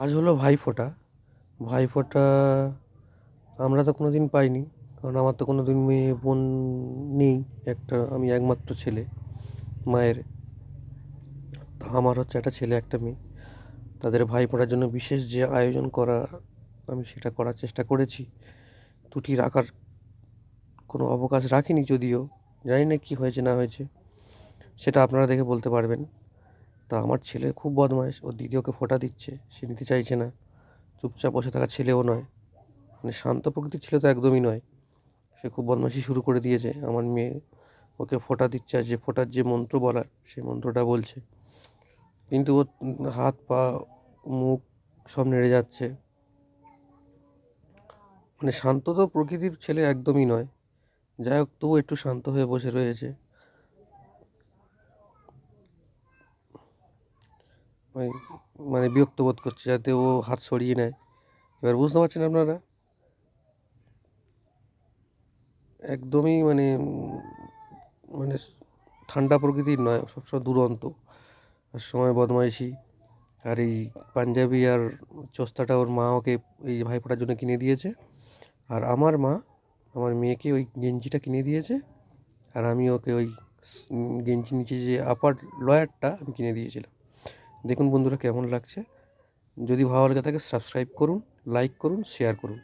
আজ হলো ভাইফোঁটা। ভাইফোঁটা আমরা তো কোনো দিন পাইনি, কারণ আমার তো কোনো দিন মেয়ে, বোন নেই, একটা আমি একমাত্র ছেলে, মায়ের। তো আমার হচ্ছে একটা ছেলে, একটা মেয়ে। তাদের ভাইফোঁটার জন্য বিশেষ যে আয়োজন করা, আমি সেটা করার চেষ্টা করেছি। ত্রুটি রাখার কোনো অবকাশ রাখিনি যদিও, জানি না কী হয়েছে, না হয়েছে, সেটা আপনারা দেখে বলতে পারবেন। তা আমার ছেলে খুব বদমাইশ ও দিদি ওকে ফোঁটা দিচ্ছে, সে নিতে চাইছে না। চুপচাপ বসে থাকা ছেলেও নয়। মানে শান্ত প্রকৃতির ছেলে তো একদমই নয়। সে খুব বদমাইশি শুরু করে দিয়েছে। আমার মেয়ে ওকে ফোঁটা দিচ্ছে আর যে ফোঁটার যে মন্ত্র বলার সেই মন্ত্রটা বলছে। কিন্তু ওর হাত পা, মুখ সব নেড়ে যাচ্ছে। মানে শান্ত তো প্রকৃতির ছেলে একদমই নয়। যাই হোক তবু একটু শান্ত হয়ে বসে রয়েছে। ওই মানে বিরক্ত বোধ করছে যাতে ও হাত সরিয়ে নেয়। এবার বুঝতে পারছেন আপনারা? একদমই মানে মানে ঠান্ডা প্রকৃতির নয়, সবসময় দুরন্ত। আর সময় বদমাইশি। আর এই পাঞ্জাবি আর চস্তাটা ওর মা ওকে এই ভাইফোঁটার জন্য কিনে দিয়েছে। আর আমার মা, আমার মেয়েকে ওই গেঞ্জিটা কিনে দিয়েছে। আর আমি ওকে ওই গেঞ্জির নিচে যে আপার লয়ারটা আমি কিনে দিয়েছিলাম। দেখুন বন্ধুরা কেমন লাগছে। যদি ভালো লাগে থাকে সাবস্ক্রাইব করুন লাইক করুন শেয়ার করুন।